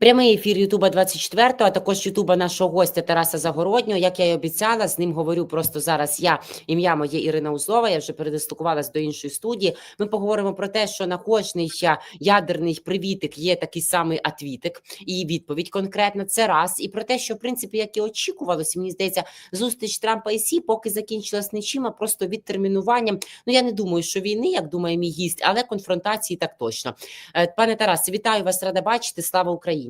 Прямий ефір Ютуба 24, а також Ютуба нашого гостя Тараса Загороднього. Як я й обіцяла, з ним говорю просто зараз. Я ім'я моє Ірина Узлова. Я вже передислокувалась до іншої студії. Ми поговоримо про те, що на кожний ядерний привітик є такий самий атвітик і відповідь конкретна. Це раз. І про те, що в принципі, як і очікувалося, мені здається, зустріч Трампа і Сі поки закінчилась нічим, а просто відтермінуванням. Ну я не думаю, що війни, як думає мій гість, але конфронтації так точно. Е, Пане Тарасе, вітаю вас, рада бачити. Слава Україні.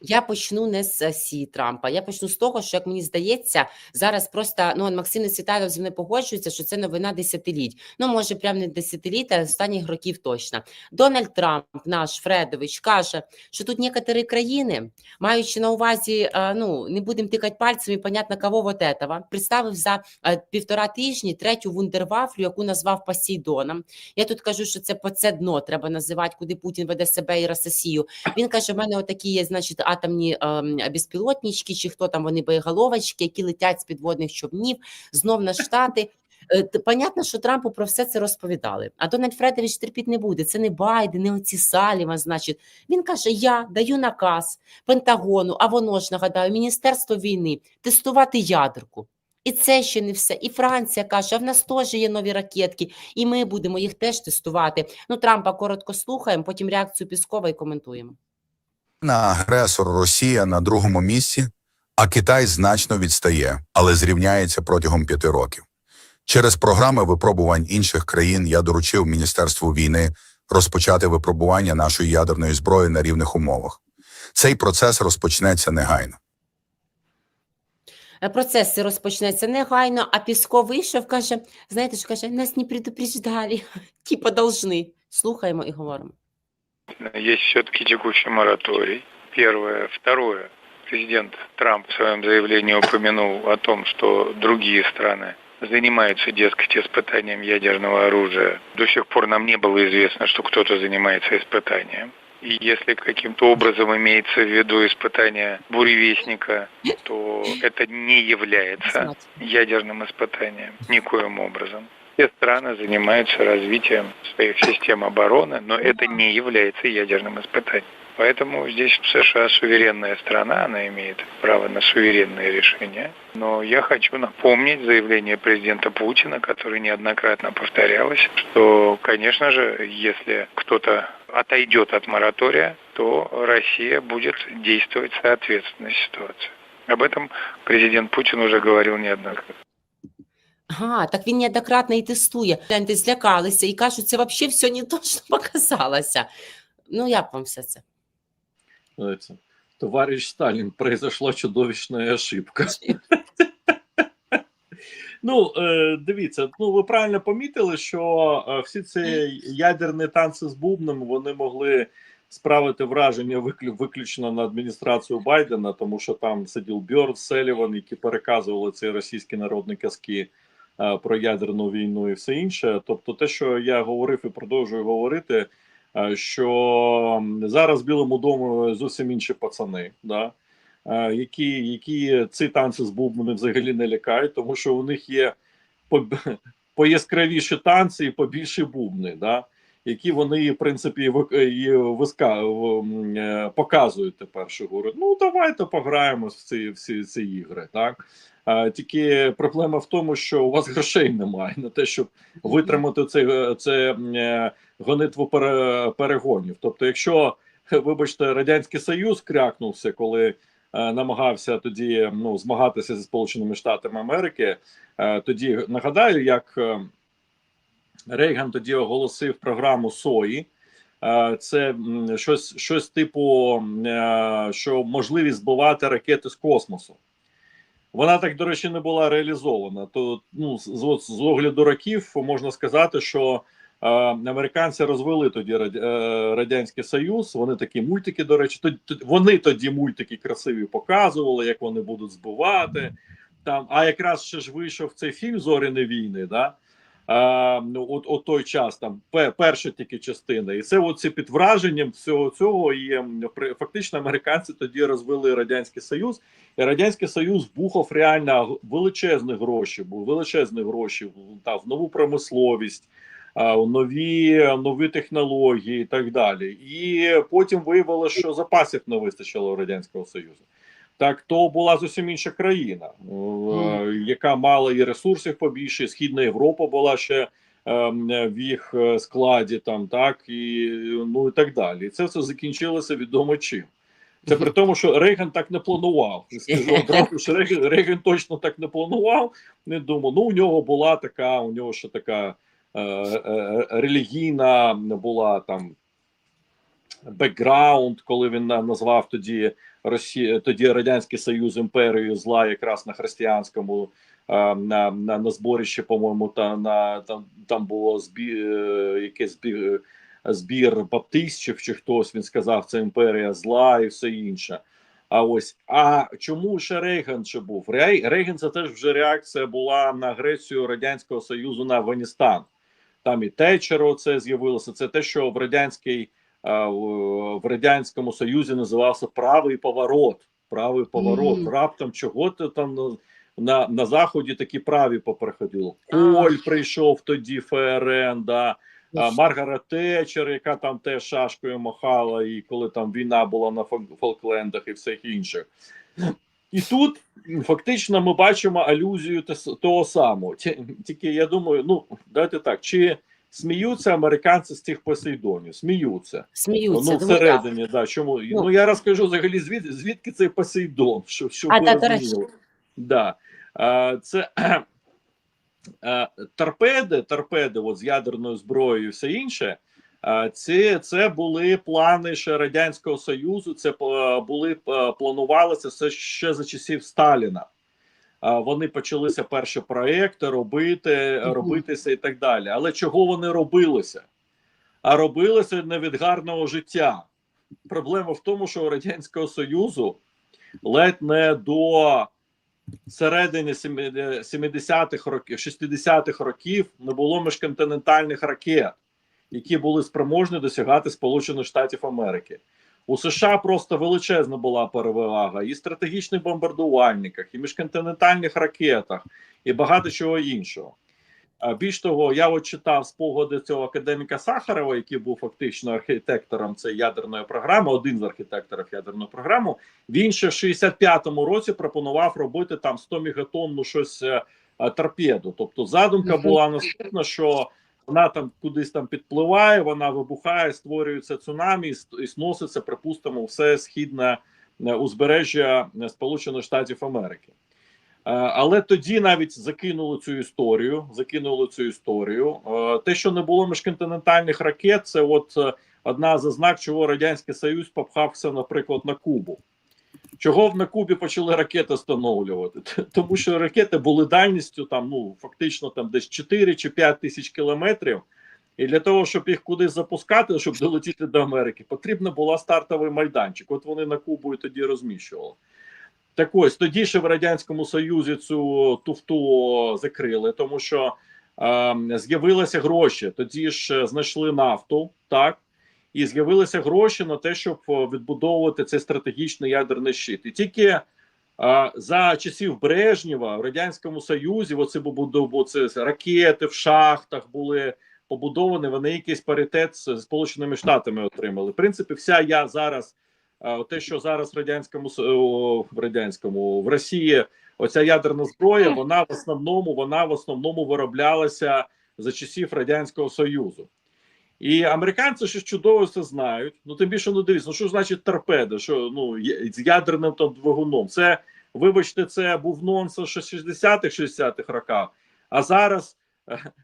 Я почну не з е, сі Трампа. Я почну з того, що як мені здається, зараз просто ну Максим Несвітайлов зі мною погоджується, що це новина десятиліть. Ну може, прям не десятиліть, а останніх років точно. Дональд Трамп, наш Фредович, каже, що тут некоторі країни, маючи на увазі, е, ну не будемо тикати пальцями, понятно, кого вот этого, представив за е, півтора тижні третю вундервафлю, яку назвав Посейдоном. Я тут кажу, що це по це дно треба називати, куди Путін веде себе і Росію. Він каже: в мене отакі є, значить, атомні ем, безпілотнички, чи хто там вони боєголовочки, які летять з підводних човнів, знов на штати. Е, Понятно, що Трампу про все це розповідали. А Дональд Фредович терпіти не буде. Це не Байден, не оці Саліва. Значить, він каже: Я даю наказ Пентагону, а воно ж нагадаю, Міністерство війни тестувати ядерку. І це ще не все. І Франція каже: а в нас теж є нові ракетки, і ми будемо їх теж тестувати. Ну, Трампа коротко слухаємо, потім реакцію Піскова і коментуємо. Агресор Росія на другому місці, а Китай значно відстає, але зрівняється протягом п'яти років. Через програми випробувань інших країн я доручив Міністерству війни розпочати випробування нашої ядерної зброї на рівних умовах. Цей процес розпочнеться негайно. Е, Процес розпочнеться негайно, а Пісков вийшов, каже: знаєте, що каже, нас не предупреждали, типа должны. Слухаємо і говоримо. Есть все-таки текущий мораторий. Первое. Второе. Президент Трамп в своем заявлении упомянул о том, что другие страны занимаются, дескать, испытанием ядерного оружия. До сих пор нам не было известно, что кто-то занимается испытанием. И если каким-то образом имеется в виду испытание буревестника, то это не является ядерным испытанием никоим образом. Все страны занимаются развитием своих систем обороны, но это не является ядерным испытанием. Поэтому здесь США суверенная страна, она имеет право на суверенные решения. Но я хочу напомнить заявление президента Путина, которое неоднократно повторялось, что, конечно же, если кто-то отойдет от моратория, то Россия будет действовать соответственно ситуации. Об этом президент Путин уже говорил неоднократно. Ага, так він неоднократно і тестує. Гляньте, злякалися і кажуть, це взагалі все не то, що показалося. Ну, як вам все це? Товарищ Сталин, произошла чудовищная ошибка. Ну, е, дивіться, ну ви правильно помітили, що е, всі ці ядерні танці з бубном вони могли справити враження виключно на адміністрацію Байдена, тому що там сидів Бьорд, Селіван, які переказували ці російські народні казки про ядерну війну і все інше. Тобто, те, що я говорив і продовжую говорити, е, що зараз в Білому дому зовсім інші пацани. Да? е, які, які ці танці з бубнами взагалі не лякають, тому що у них є по, пояскравіші танці і побільші бубни, да? Які вони, в принципі, виска, е, показують тепер, що говорять, ну давайте пограємо в ці, всі ці ігри. Так? А, тільки проблема в тому, що у вас грошей немає на те, щоб витримати це, це гонитву пере, перегонів. Тобто, якщо, вибачте, Радянський Союз крякнувся, коли е, намагався тоді ну, змагатися зі Сполученими Штатами Америки. Е, тоді нагадаю, як Рейган тоді оголосив програму СОІ. Е, Це щось, щось типу, е, що можливість збивати ракети з космосу. Вона так, до речі, не була реалізована. То ну, з, з, огляду років можна сказати, що е, американці розвели тоді е, Радянський Союз. Вони такі мультики, до речі, тоді- вони тоді мультики красиві показували, як вони будуть збивати. Там, а якраз ще ж вийшов цей фільм Зоряні війни, да? Ну, от, от той час, там перша тільки частина, і це оці під враженням всього цього і ем, фактично американці тоді розвили радянський союз, і радянський союз бухав реально величезні гроші, був величезні гроші та, в нову промисловість, нові, нові технології і так далі. І потім виявилося, що запасів не вистачило Радянського Союзу. Так то була зовсім інша країна, е, яка мала і ресурсів побільше, і Східна Європа була ще ем, в їх е, складі, там так і ну і так далі. І це все закінчилося відомо чим. Це при тому, що Рейган так не планував. Скажу одразу, що Рейган, Рейган точно так не планував. Не думав. Ну у нього була така, у нього ще така е, е, релігійна була там бекграунд, коли він назвав тоді Росію, тоді Радянський Союз імперією зла, якраз на християнському е, на, на, на зборищі, по-моєму, та на там, там було збі, е, якесь збір, збір баптистів чи хтось він сказав, це імперія зла і все інше. А ось а чому ще Рейган ще був? Рей- Рейган це теж вже реакція була на агресію Радянського Союзу на Афганістан. Там і Тетчер це з'явилося. Це те, що в радянській е, в в радянському союзі називався правий поворот. Правий поворот. Мгм. Раптом чого ти там на, на, заході такі праві поприходило. Коль прийшов тоді ФРН, да. Маргарет Тетчер, яка там теж шашкою махала, і коли там війна була на Фолклендах і всіх інших. І тут фактично ми бачимо алюзію того самого. Тільки я думаю, ну давайте так, чи сміються американці з цих посейдонів? Сміються. Сміються. ну, так. всередині, да. Чому? Ну, Ну. я розкажу взагалі, звід, звідки цей посейдон, щоб, щоб А, ви та, розуміли. Да. А, це е, торпеди, торпеди от з ядерною зброєю і все інше. Це, це були плани ще Радянського Союзу. Це були планувалося все ще за часів Сталіна. Вони почалися перші проекти робити, робитися і так далі. Але чого вони робилися? А робилося не від гарного життя. Проблема в тому, що у Радянського Союзу ледь не до середини 70-х років, 60-х років не було міжконтинентальних ракет, які були спроможні досягати Сполучених Штатів Америки. У США просто величезна була перевага і в стратегічних бомбардувальниках, і міжконтинентальних ракетах, і багато чого іншого. Більш того, я от читав спогади цього академіка Сахарова, який був фактично архітектором цієї ядерної програми, один з архітекторів ядерної програми. Він ще в 65-му році пропонував робити там 100 мегатонну щось е, торпеду. Тобто задумка була наступна, що вона там кудись там підпливає, вона вибухає, створюється цунамі і сноситься, припустимо, все східне е, узбережжя е, Сполучених Штатів Америки. Е, Але тоді навіть закинули цю історію. Закинули цю історію. Те, що не було міжконтинентальних ракет, це от одна з ознак, чого радянський союз попхався, наприклад, на Кубу. Чого на Кубі почали ракети встановлювати? Тому що ракети були дальністю там, ну фактично там десь 4 чи 5 тисяч кілометрів. І для того, щоб їх кудись запускати, щоб долетіти до Америки, потрібна була стартовий майданчик. От вони на Кубу і тоді розміщували. Так ось тоді ще в радянському союзі цю туфту закрили, тому що е, з'явилися гроші. Тоді ж е, знайшли нафту, так і з'явилися гроші на те, щоб е, відбудовувати цей стратегічний ядерний щит. І тільки е, за часів Брежнєва в радянському союзі, оце бо це ракети в шахтах були побудовані. Вони якийсь паритет з Сполученими Штатами отримали. В принципі, вся я зараз. А, те, що зараз в радянському в радянському в Росії оця ядерна зброя, вона в основному вона в основному вироблялася за часів радянського союзу. І американці ще чудово це знають. Ну тим більше ну дивіться, ну що значить торпеда? Що ну з ядерним там двигуном? Це вибачте, це був нонсенс ще 60-х, 60-х роках. А зараз,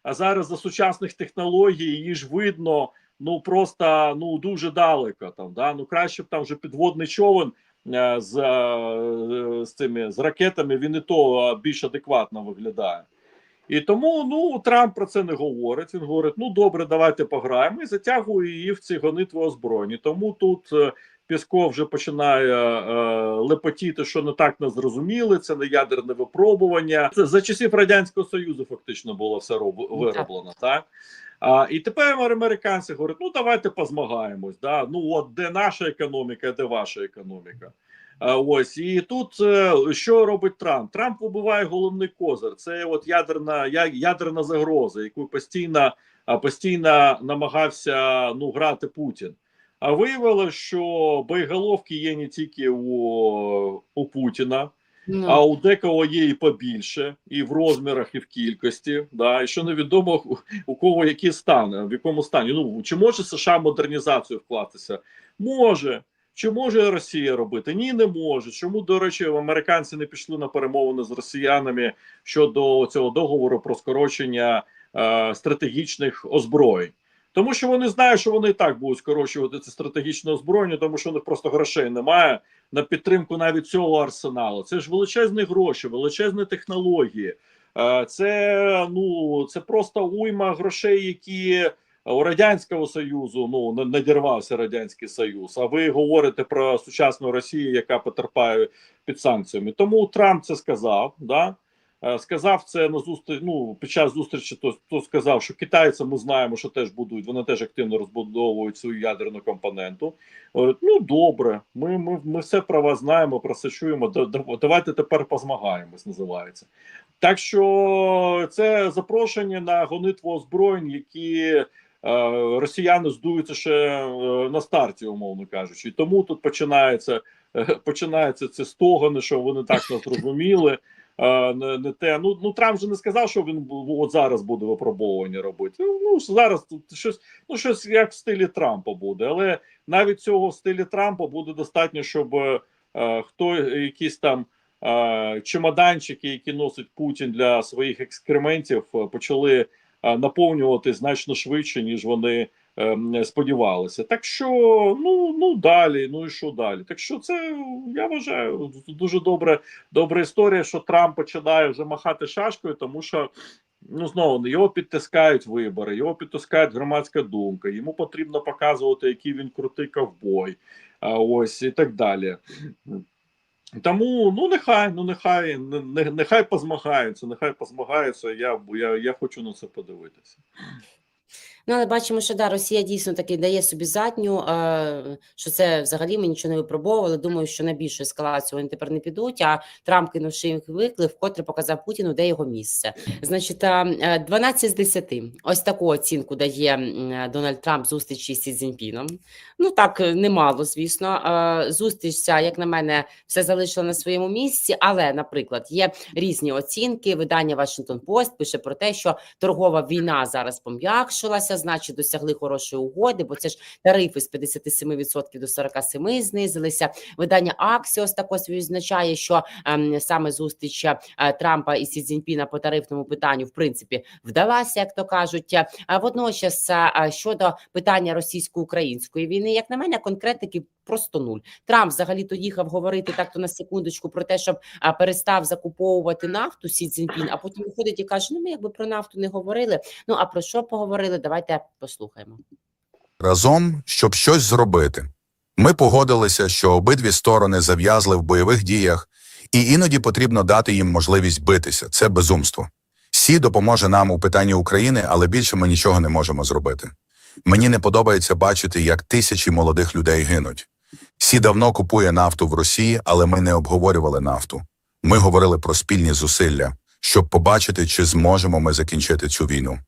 а зараз за сучасних технологій її ж видно ну просто ну дуже далеко там. Да? Ну краще б там вже підводний човен е, з, е, з цими з ракетами. Він і то більш адекватно виглядає. І тому ну Трамп про це не говорить. Він говорить: ну добре, давайте пограємо і затягує її в ці гонитви озброєні. Тому тут е, Пісков вже починає е, лепотіти, що не так не зрозуміли. Це не ядерне випробування. Це за часів радянського союзу фактично було все роб, вироблено. Так а, і тепер американці говорять: ну давайте позмагаємось. Да? Ну от де наша економіка, де ваша економіка. А, ось і тут е, що робить Трамп? Трамп вибиває головний козир. Це от ядерна ядерна загроза, яку постійно постійно намагався ну грати Путін. А виявилося, що боєголовки є не тільки у, у Путіна, Ну, а у декого є і побільше, і в розмірах, і в кількості. Да, і що невідомо у, у кого які стани, в якому стані. Ну чи може США модернізацію вкластися? Може. Чи може Росія робити? Ні, не може. Чому, до речі, американці не пішли на перемовини з росіянами щодо цього договору про скорочення е, стратегічних озброєнь? Тому що вони знають, що вони і так будуть скорочувати це стратегічне озброєння, тому що у них просто грошей немає на підтримку навіть цього арсеналу. Це ж величезні гроші, величезні технології. Е, Це ну це просто уйма грошей, які у радянського союзу ну не надірвався радянський союз. А ви говорите про сучасну Росію, яка потерпає під санкціями. Тому Трамп це сказав. Да? Е, Сказав це на зустріч. Ну під час зустрічі, то, то сказав, що китайці ми знаємо, що теж будують. Вони теж активно розбудовують свою ядерну компоненту. Говорить, ну добре, ми, ми, ми все про вас знаємо, про це чуємо. да- да- Давайте тепер позмагаємось, називається. Так що це запрошення на гонитву озброєнь, які е, росіяни здуються ще е, на старті, умовно кажучи. І тому тут починається, е, починається це стогони, що вони так нас зрозуміли. Е, не, не те. Ну, ну Трамп же не сказав, що він от зараз буде випробовування робити. Ну, зараз тут щось, ну щось як в стилі Трампа буде, але навіть цього в стилі Трампа буде достатньо, щоб е, хто якісь там е, чемоданчики, які носить Путін для своїх екскрементів, е, почали е, наповнювати значно швидше, ніж вони е, сподівалися. Так що, ну ну далі, ну і що далі? Так що це я вважаю дуже добре, добра історія, що Трамп починає вже махати шашкою, тому що. Ну, знову його підтискають вибори, його підтискають громадська думка. Йому потрібно показувати, який він крутий ковбой, ось і так далі. Тому ну нехай, ну нехай, не- не- нехай позмагаються, нехай позмагаються. Я, я, я хочу на це подивитися. Ну, але бачимо, що да, Росія дійсно таки дає собі задню, е, що це взагалі ми нічого не випробовували. Думаю, що на більшу ескалацію вони тепер не підуть. А Трамп, кинувши їх виклик, вкотре показав Путіну, де його місце. Значить, е, 12 з 10. Ось таку оцінку дає е, Дональд Трамп зустрічі з Сі Цзіньпіном. Ну так, е, немало, звісно. Е, Зустріч ця, як на мене, все залишила на своєму місці. Але, наприклад, є різні оцінки. Видання Washington Post пише про те, що торгова війна зараз пом'якшилася, значить, досягли хорошої угоди, бо це ж тарифи з 57% до 47% знизилися. Видання Axios також відзначає, що ем, саме зустріч е, Трампа і Сі Цзіньпіна по тарифному питанню в принципі вдалася, як то кажуть. А водночас е, е, щодо питання російсько-української війни, як на мене, конкретики просто нуль. Трамп взагалі то їхав говорити так то на секундочку про те, щоб а, перестав закуповувати нафту Сі Цзіньпін, а потім виходить і каже: ну ми якби про нафту не говорили. Ну а про що поговорили? Давайте послухаємо. разом, щоб щось зробити. Ми погодилися, що обидві сторони зав'язли в бойових діях, і іноді потрібно дати їм можливість битися. Це безумство. Сі допоможе нам у питанні України, але більше ми нічого не можемо зробити. Мені не подобається бачити, як тисячі молодих людей гинуть. Сі давно купує нафту в Росії, але ми не обговорювали нафту. Ми говорили про спільні зусилля, щоб побачити, чи зможемо ми закінчити цю війну.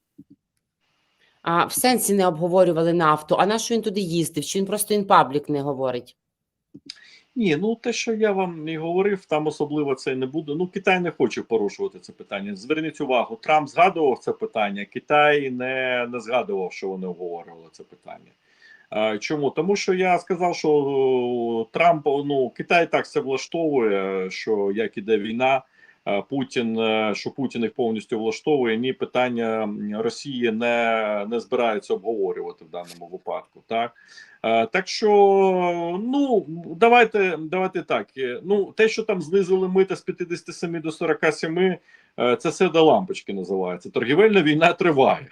А в сенсі не обговорювали нафту. А на що він туди їздив? Чи він просто інпаблік не говорить? Ні, ну те, що я вам і говорив, там особливо це не буде. Ну, Китай не хоче порушувати це питання. Зверніть увагу, Трамп згадував це питання, Китай не, не згадував, що вони обговорювали це питання. Чому? Тому що я сказав, що Трамп, ну Китай так це влаштовує, що як іде війна, Путін, е, що Путін їх повністю влаштовує, ні питання Росії не, не збираються обговорювати в даному випадку. Так Е, Так що, ну давайте давайте так. е, Ну, те, що там знизили мита з 57 до 47, е, це все до лампочки називається. Торгівельна війна триває.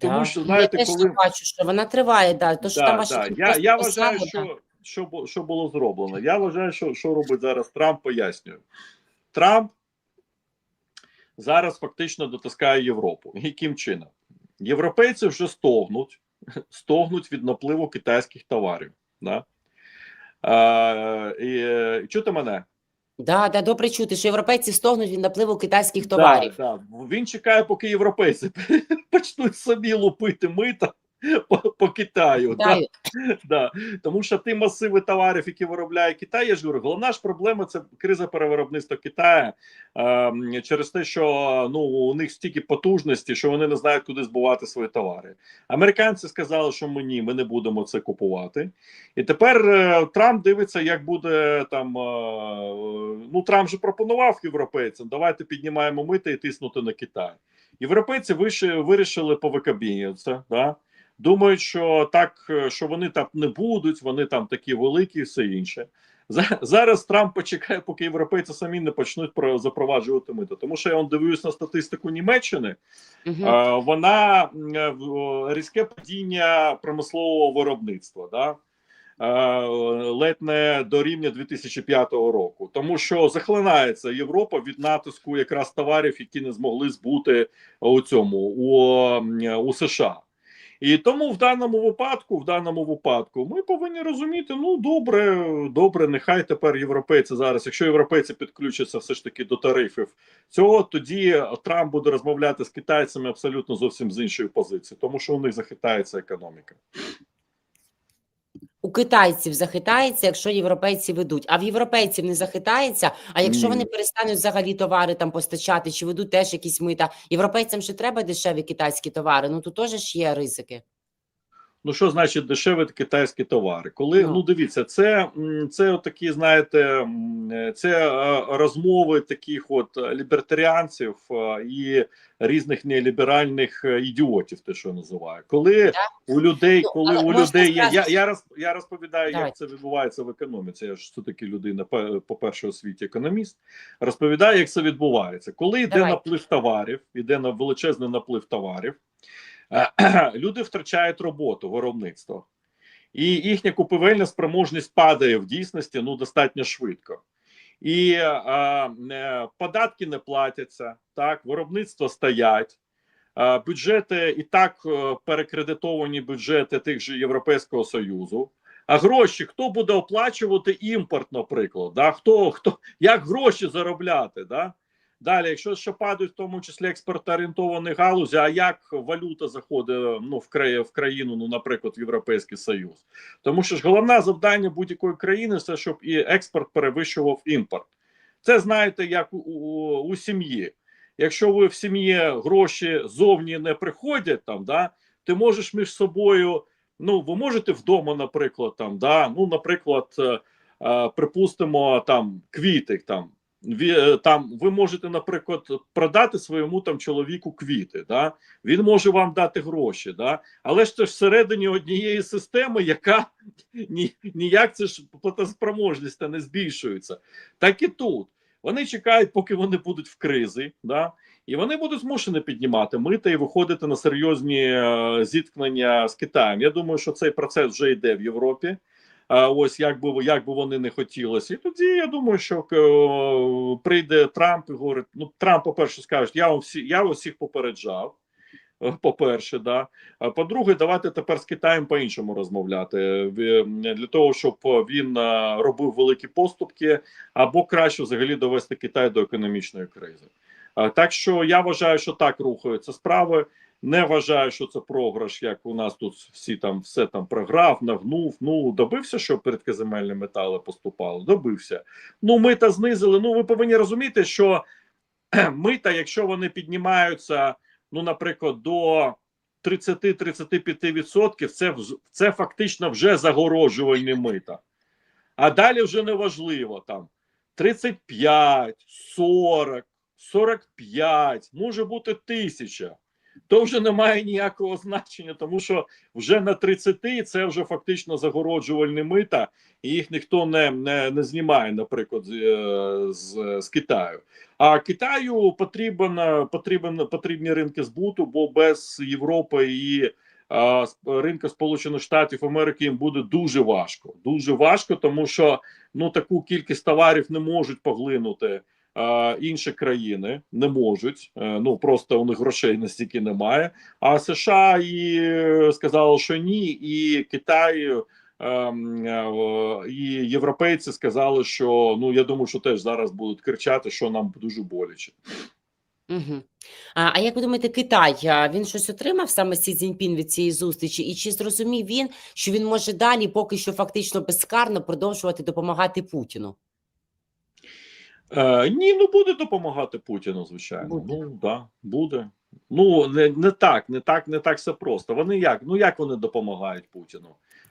Тому Да. що, знаєте, я теж коли- бачу, що вона триває. Да. То, що Да, там да. Я, я вважаю, що, що, що було зроблено. Я вважаю, що, що робить зараз Трамп, пояснюю. Трамп зараз фактично дотискає Європу. Яким чином? Європейці вже стогнуть, стогнуть від напливу китайських товарів. Да? Е, і, чути мене? Да, да, добре чути, що європейці стогнуть від напливу китайських товарів. Да, да. Він чекає, поки європейці почнуть собі лупити мита по, по Китаю. Да. Китаю. Да. Тому що ті масиви товарів, які виробляє Китай, я ж говорю, головна ж проблема це криза перевиробництва Китаю е, через те, що ну у них стільки потужності, що вони не знають, куди збувати свої товари. Американці сказали, що ми ні, ми не будемо це купувати. І тепер е, Трамп дивиться, як буде там. Е, ну Трамп же пропонував європейцям, давайте піднімаємо мити і тиснути на Китай. Європейці вирішили повикабінюватися, да? Думають, що так, е, що вони там не будуть, вони там такі великі, і все інше. За- Зараз Трамп почекає, поки європейці самі не почнуть про запроваджувати мито. Тому що я он дивлюсь на статистику Німеччини. Е, вона е, різке падіння промислового виробництва, да? ледь не до рівня 2005 року, тому що захлинається Європа від натиску якраз товарів, які не змогли збути у цьому у, у США. І тому в даному випадку, в даному випадку, ми повинні розуміти: ну добре, добре, нехай тепер європейці зараз, якщо європейці підключаться все ж таки до тарифів цього, тоді Трамп буде розмовляти з китайцями абсолютно зовсім з іншої позиції, тому що у них захитається економіка. У китайців захитається, якщо європейці ведуть, а в європейців не захитається. А якщо вони перестануть взагалі товари там постачати, чи ведуть теж якісь мита, європейцям ще треба дешеві китайські товари. Ну тут теж ж є ризики. Ну, що значить дешеві китайські товари? Коли Ну. ну, дивіться, це, це такі, знаєте, це е, розмови таких от лібертаріанців е, і різних неліберальних е, ідіотів, те, що називаю. Коли у людей, Ну, коли але у людей є. Я, я, роз, я розповідаю, Давай. як це відбувається в економіці. Я ж все таки людина, по- по-перше, у світі економіст. Розповідаю, як це відбувається. Коли йде Давай. наплив товарів, іде на величезний наплив товарів. Е, люди втрачають роботу виробництво, і їхня купівельна спроможність падає в дійсності ну достатньо швидко. І е, е, податки не платяться, так, виробництво стоять. е, Бюджети і так е, перекредитовані бюджети тих же Європейського Союзу. А гроші хто буде оплачувати імпорт, наприклад? Да? Хто, хто, як гроші заробляти? Да? Далі, якщо ще падають в тому числі експортоорієнтовані галузі, а як валюта заходить ну, в, край, в країну, ну, наприклад, в Європейський Союз? Тому що ж головне завдання будь-якої країни це щоб і експорт перевищував імпорт. Це знаєте, як у, у, у сім'ї. Якщо ви в сім'ї гроші зовні не приходять, там, да, ти можеш між собою, ну, ви можете вдома, наприклад, там, да, ну, наприклад, е, е, припустимо, там, квіти, там, Ві- е, там ви можете, наприклад, продати своєму там чоловіку квіти, да? він може вам дати гроші, да? але ж це ж всередині однієї системи, яка ні, ніяк це ж платоспроможність та не збільшується. Так і тут. Вони чекають, поки вони будуть в кризі, да? і вони будуть змушені піднімати мита і виходити на серйозні е, зіткнення з Китаєм. Я думаю, що цей процес вже йде в Європі. Ось як би як би вони не хотілося, і тоді я думаю, що е, прийде Трамп і говорить: ну Трамп, по перше, скаже, я вам всі я усіх попереджав. е, По-перше, да. По-друге, давайте тепер з Китаєм по-іншому розмовляти для того, щоб він е, робив великі поступки, або краще взагалі довести Китай до економічної кризи. Так що я вважаю, що так рухаються справи. Не вважаю, що це програш, як у нас тут всі там все там програв, нагнув. Ну добився, щоб рідкоземельні метали поступали. Добився. Ну мита знизили. Ну ви повинні розуміти, що мита, якщо вони піднімаються, ну наприклад, до 30-35%, це це фактично вже загороджувальні мита. А далі вже не важливо там 35, 40, 45, може бути тисяча. То вже не має ніякого значення, тому що вже на 30 це вже фактично загороджувальні мита, і їх ніхто не, не, не знімає, наприклад, з, е, з, Китаю. А Китаю потрібен, потрібен потрібні ринки збуту, бо без Європи і а, сп- ринку Сполучених Штатів Америки їм буде дуже важко. Дуже важко, тому що ну таку кількість товарів не можуть поглинути. А, Інші країни не можуть, е, ну просто у них грошей настільки немає. А США і е, сказали, що ні, і Китай ем, е, о, і європейці сказали, що ну я думаю, що теж зараз будуть кричати, що нам дуже боляче. Угу. А, а як ви думаєте, Китай він щось отримав саме Сі Цзіньпін від цієї зустрічі? І чи зрозумів він, що він може далі, поки що фактично безкарно продовжувати допомагати Путіну? Е, ні, ну буде допомагати Путіну, звичайно. Буде. Ну да, буде. Ну не, не так, не так, не так все просто. Вони як? Ну як вони допомагають Путіну?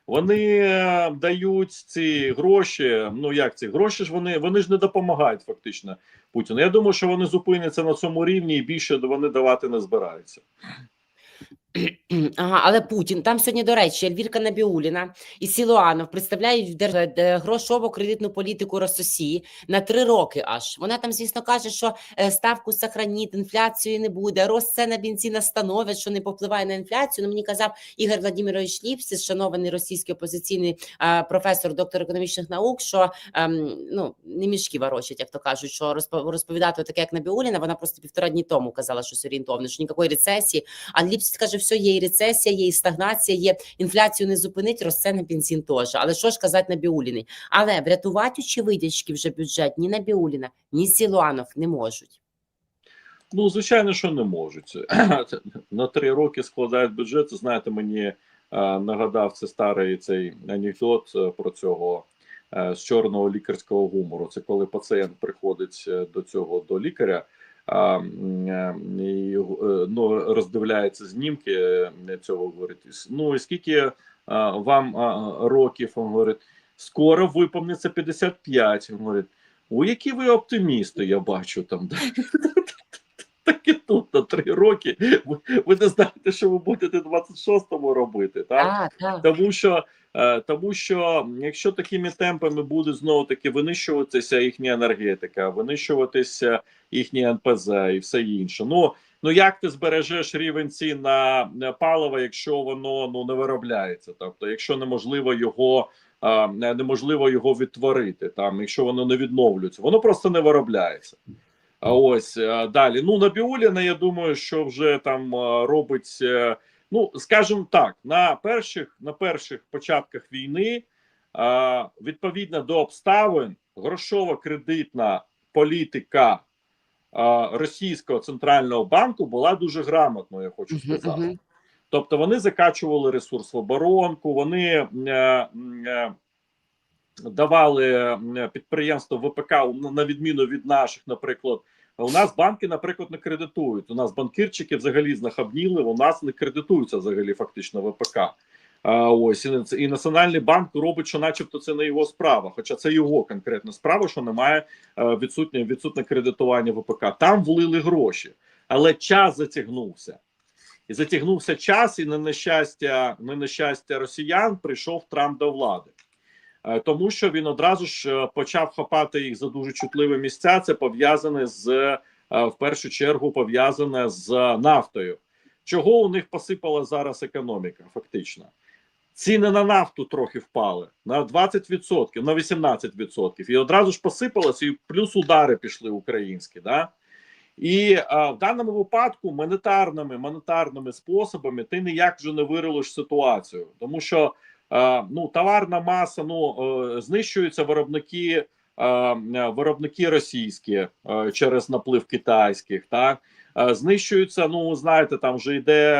Вони е, дають ці гроші. Ну як ці гроші ж вони вони ж не допомагають фактично Путіну. Я думаю, що вони зупиняться на цьому рівні і більше вони давати не збираються. Ага, але Путін там сьогодні, до речі, Ельвірка Набіуліна і Сілуанов представляють дер- де- грошову кредитну політику Рососії на три роки. Аж вона там, звісно, каже, що е, ставку сохраніть, інфляції не буде. Рост цен на бензин становить, що не повпливає на інфляцію. Ну мені казав Ігор Владимирович Ліпсіс, шанований російський опозиційний е, професор, доктор економічних наук, що ем, ну не мішки ворочать, як то кажуть, що розпо- розповідати таке, як Набіуліна, вона просто півтора дні тому казала, що орієнтовно, що ніякої рецесії. А Ліпсіс каже, все, є і рецесія, є і стагнація, є інфляцію не зупинить, росте на бензин теж. Але що ж казати на Біуліни? Але врятувати очевидячки вже бюджет ні на Біуліна, ні Сілуанов не можуть. Ну, звичайно, що не можуть. На три роки складають бюджет. Знаєте, мені е, нагадав це старий цей анекдот е, про цього е, з чорного лікарського гумору. Це коли пацієнт приходить до цього до лікаря. Е, е, ну, роздивляється знімки е, цього говорить. Ну і скільки вам років? Він говорить, скоро виповниться 55. Він говорить, у які ви оптимісти, я бачу там. Так і тут на три роки. Ви, ви не знаєте, що ви будете в 26-му робити, так? Так, так. Тому що, е, тому що якщо такими темпами буде знову таки винищуватися їхня енергетика, винищуватися їхні НПЗ і все інше. Ну ну як ти збережеш рівень цін на на паливо, якщо воно ну не виробляється? Тобто, якщо неможливо його е, неможливо його відтворити, там якщо воно не відновлюється, воно просто не виробляється. А ось е, далі. Ну на Біоліна, я думаю, що вже там е, робить. е, Ну, скажімо так, на перших на перших початках війни, відповідно до обставин, грошова кредитна політика російського центрального банку була дуже грамотною, я хочу сказати. Тобто вони закачували ресурс в оборонку, вони давали м, підприємства ВПК на- на відміну від наших, наприклад. У нас банки, наприклад, не кредитують. У нас банкірчики взагалі знахабніли. У нас не кредитуються взагалі фактично ВПК. А, ось і, і національний банк робить, що, начебто, це не його справа. Хоча це його конкретна справа, що немає е, відсутнє відсутне кредитування ВПК. Там влили гроші, але час затягнувся. І затягнувся час, і на нещастя, на нещастя росіян прийшов Трамп до влади. Е, Тому що він одразу ж е, почав хапати їх за дуже чутливі місця. Це пов'язане з е, в першу чергу пов'язане з нафтою. Чого у них посипала зараз економіка? Фактично, ціни на нафту трохи впали на 20%, на 18%. І одразу ж посипалося, і плюс удари пішли українські. Да? І а, в даному випадку монетарними монетарними способами ти ніяк вже не вирилиш ситуацію, тому що ну товарна маса ну е, знищуються виробники, е, е, виробники російські е, через наплив китайських, так Е, знищуються. Ну знаєте, там вже йде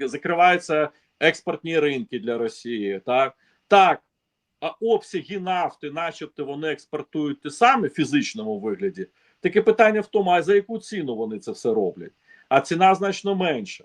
е, закриваються експортні ринки для Росії. Так так. А обсяги нафти, начебто, вони експортують те саме в фізичному вигляді. Таке питання в тому, а за яку ціну вони це все роблять? А ціна значно менша.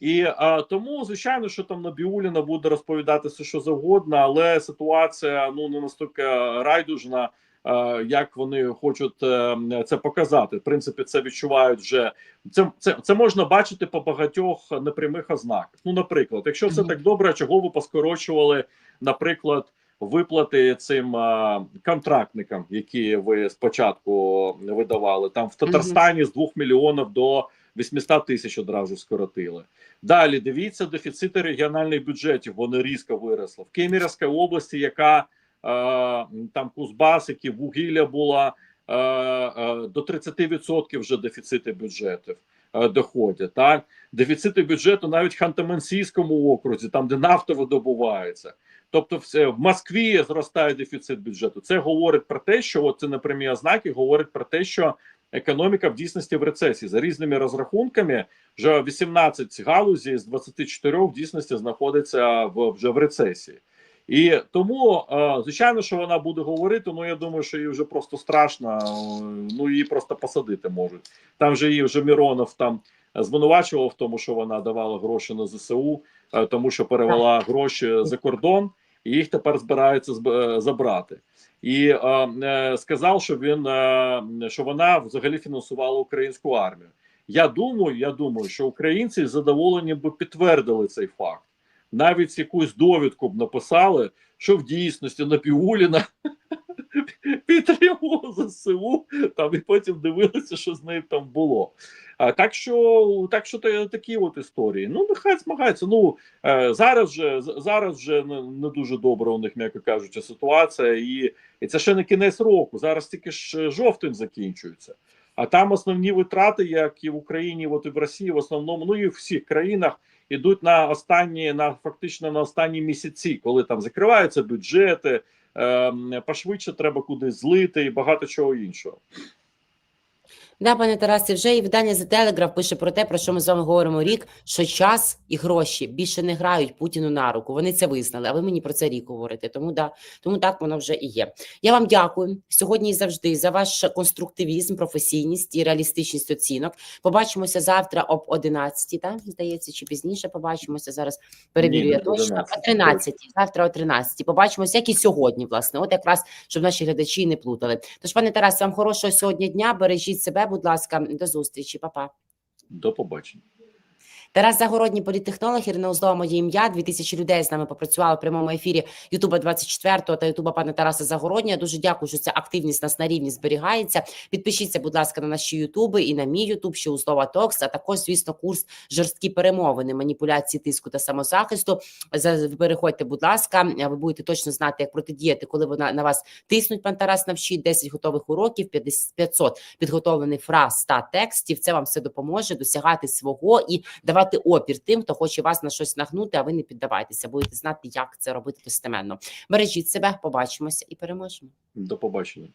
І а, тому, звичайно, що там Набіуліна буде розповідати все, що завгодно, але ситуація ну не настільки райдужна, а, як вони хочуть е, це показати. В принципі, це відчувають вже це, це, це можна бачити по багатьох непрямих ознаках. Ну, наприклад, якщо все так добре, чого ви поскорочували, наприклад. Виплати цим а, контрактникам, які ви спочатку видавали, там в Татарстані з 2 мільйонів до 800 тисяч одразу скоротили. Далі дивіться дефіцити регіональних бюджетів. Вони різко виросли в Кемерівській області, яка е, там Кузбас, які вугілля була е, е, до 30% вже дефіцити бюджетів. е, Доходять так дефіцити бюджету навіть в Ханты-Мансійському окрузі, там де нафта видобувається. Тобто, все в Москві зростає дефіцит бюджету. Це говорить про те, що от це непрямі ознаки говорять про те, що економіка в дійсності в рецесії за різними розрахунками. Вже 18 галузей з 24 в дійсності знаходиться в вже в рецесії. І тому, е, звичайно, що вона буде говорити. Ну я думаю, що їй вже просто страшно. е, Ну її просто посадити можуть. Там же її вже Міронов там звинувачував в тому, що вона давала гроші на ЗСУ, е, тому що перевела гроші за кордон, і їх тепер збираються зб- забрати. І е, е, сказав, що він е, що вона взагалі фінансувала українську армію. Я думаю, я думаю, що українці з задоволенням би підтвердили цей факт. Навіть якусь довідку б написали, що в дійсності Напіуліна підтримував ЗСУ, там і потім дивилися, що з нею там було. А так що, так що та- такі от історії. Ну, нехай змагаються. Ну е, зараз же зараз вже не, не дуже добра у них, м'яко кажучи, ситуація, і, і це ще не кінець року. Зараз тільки ж жовтень закінчується. А там основні витрати, як і в Україні, от і в Росії, в основному, ну і в всіх країнах ідуть на останні, на фактично на останні місяці, коли там закриваються бюджети, е, пошвидше треба кудись злити і багато чого іншого. Да, пане Тарасе, вже і видання The Telegraph пише про те, про що ми з вами говоримо рік, що час і гроші більше не грають Путіну на руку. Вони це визнали, а ви мені про це рік говорите. Тому да, тому так воно вже і є. Я вам дякую сьогодні і завжди за ваш конструктивізм, професійність і реалістичність оцінок. Побачимося завтра об 11, так, здається, чи пізніше побачимося. Зараз перевірю я точно. О 13, завтра о 13. Побачимося, як і сьогодні, власне. От якраз, щоб наші глядачі не плутали. Тож, пане Тарасе, вам хорошого сьогодні дня. Бережіть себе, будь ласка, до зустрічі, Па-па. До побачення. Тарас Загородній політтехнолог, Ірина Узлова, моє ім'я. Дві тисячі людей з нами попрацювали в прямому ефірі Ютуба 24 та Ютуба пана Тараса Загороднього. Дуже дякую, що ця активність нас на рівні зберігається. Підпишіться, будь ласка, на наші Ютуби і на мій Ютуб, ще Узлова Токс, а також, звісно, курс жорсткі перемовини, маніпуляції тиску та самозахисту. За- Переходьте, будь ласка, ви будете точно знати, як протидіяти, коли вона на вас тиснуть. Пан Тарас навчить 10 готових уроків, 50 500 підготовлених фраз та текстів. Це вам все допоможе досягати свого і давати опір тим, хто хоче вас на щось нагнути, а ви не піддавайтеся. Будете знати, як це робити достеменно. Бережіть себе, побачимося і переможемо. До побачення.